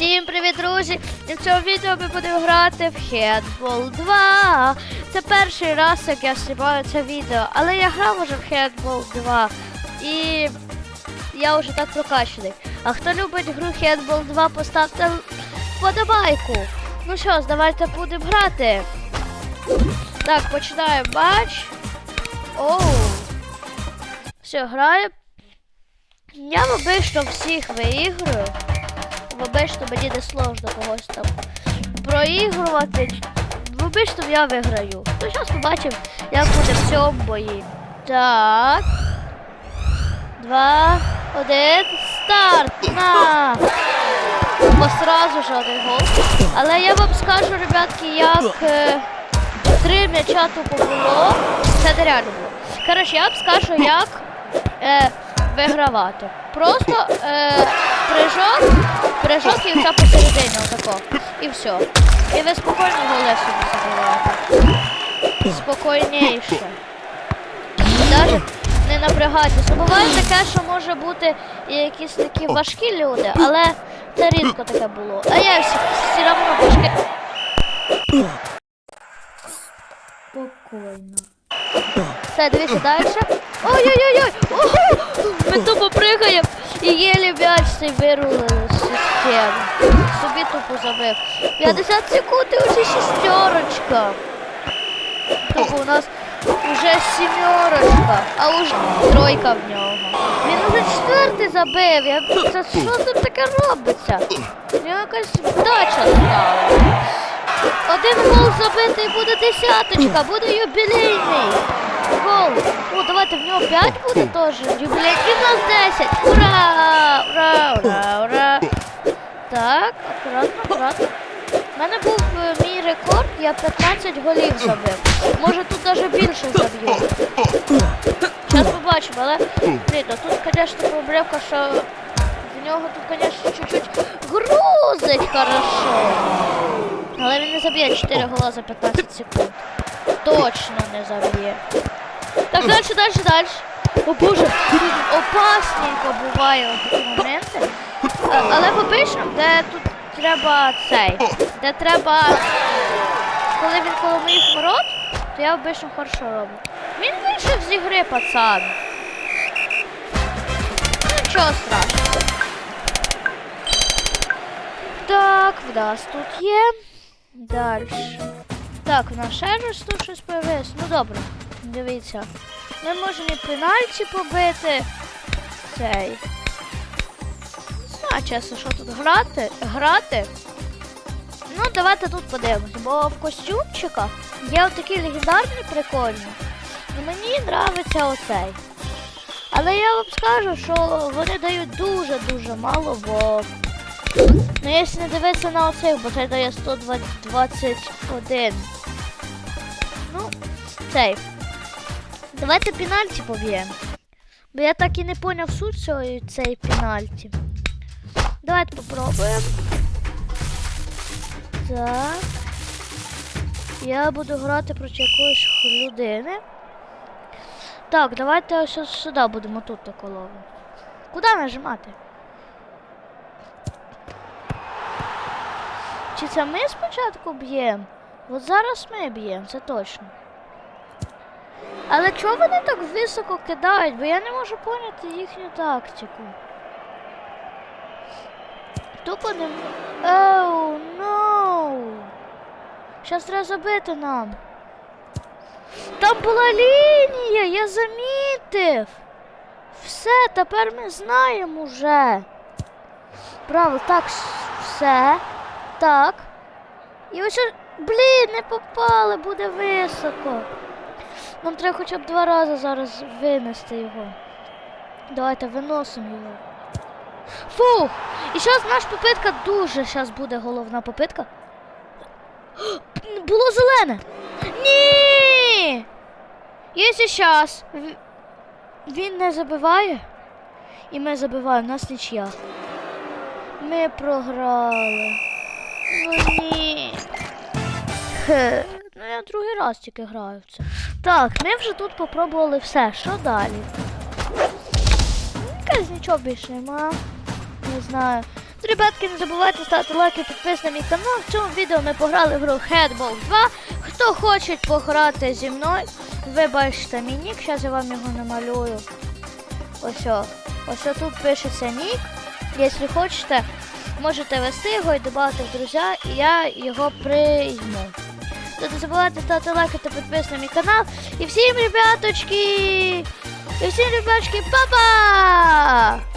Всім привіт, друзі! І в цьому відео ми будемо грати в Headball 2. Це перший раз, як я знімаю це відео, але я грав уже в Headball 2 і я вже так прокачаний. А хто любить гру Headball 2, поставте вподобайку. Ну що давайте будемо грати. Так, починаємо матч. Оу. Все, граємо. Я обично всіх виіграю. Обично мені не сложно когось там проігрувати. Обично я виграю. Ну, зараз побачимо, як буде в цьому бої. Так. Два, один, старт! На! Бо сразу ж один гол. Але я вам скажу, ребятки, як е, три м'яча тупо було. Це нереально було. Коротше, я вам скажу, як е, вигравати. Просто е, прыжок, прыжок і все посередині отако. І все. І ви спокійно голи собі забиваєте. Спокійніше. Навіть не напрягайтеся. Буває таке, що може бути і якісь такі важкі люди, але це рідко таке було. А я всі, все одно важкі. Спокійно. Все, дивіться далі. Ой-ой-ой! Ого! Ми тупо пригаємо і єлі м'яч цей вирулили з системи. Собі тупо забив. 50 секунд і вже шістерочка. Тупо у нас вже сімерочка, а уже тройка в нього. Він уже четвертий забив. Я... Це що тут таке робиться? У якась вдача стала. Один гол забитий буде десяточка, буде юбілейний. Гол. О, давайте в нього 5 буде теж. Юбілейний у нас 10. Ура! Ура! Ура! Ура! Так, акуратно, акуратно. У мене був е, мій рекорд, я 15 голів забив. Може тут навіть більше заб'ю. Зараз побачимо, але блін, а тут, звісно, проблемка, що в нього тут, звісно, чуть-чуть грузить хорошо. Але він не заб'є 4 гола за 15 секунд. Точно не заб'є. Так, далі, далі, далі. О боже, опасненько буває в такі моменти. Але обично, де тут треба цей, де треба. Коли він коло моїх ворот, то я обично хорошо роблю. Він вийшов з ігри, пацан. Нічого страшного. Так, в нас тут є. Далі. Так, у нас ще раз тут щось появилось. Ну добре, дивіться. Ми можемо і пенальті побити. Цей. Не знаю, чесно, що тут грати. Грати. Ну, давайте тут подивимося, бо в костюмчиках є отакі легендарні прикольні. Ну мені подобається оцей. Але я вам скажу, що вони дають дуже-дуже мало, бо Ну, якщо не дивитися на оцих, бо це дає 121. Ну, цей. Давайте пенальті поб'ємо. Бо я так і не поняв суть цього цієї пенальті. Давайте попробуємо. Так. Я буду грати проти якоїсь людини. Так, давайте ось сюди будемо тут таку ловити. Куди нажимати? Чи це ми спочатку б'ємо? От зараз ми б'ємо, це точно. Але чого вони так високо кидають? Бо я не можу поняти їхню тактику. Тупо не. Оу, ноу! Щас треба забити нам. Там була лінія, я замітив. Все, тепер ми знаємо вже. Право, так, все. Так. І ось- блін, не попали, буде високо. Нам треба хоча б два рази зараз винести його. Давайте виносимо його. Фух! І зараз наша попитка дуже зараз буде головна попитка. Було зелене. Ні! Якщо зараз він не забиває, і ми забиваємо, нас нічия. Ми програли. Ну ні. Хе. Ну я другий раз тільки граю в це. Так, ми вже тут попробували все. Що далі? Якась нічого більше нема. Не знаю. Ребятки, не забувайте ставити лайки, підписуйтесь на мій канал. В цьому відео ми пограли в гру Headball 2. Хто хоче пограти зі мною, ви бачите мій нік, зараз я вам його намалюю. Ось о. Ось тут пишеться нік. Якщо хочете, можете вести його і додати в друзі, і я його прийму. Не забувайте ставити лайки та підписуйтесь на мій канал. І всім, ребяточки! І всім, ребяточки, па-па!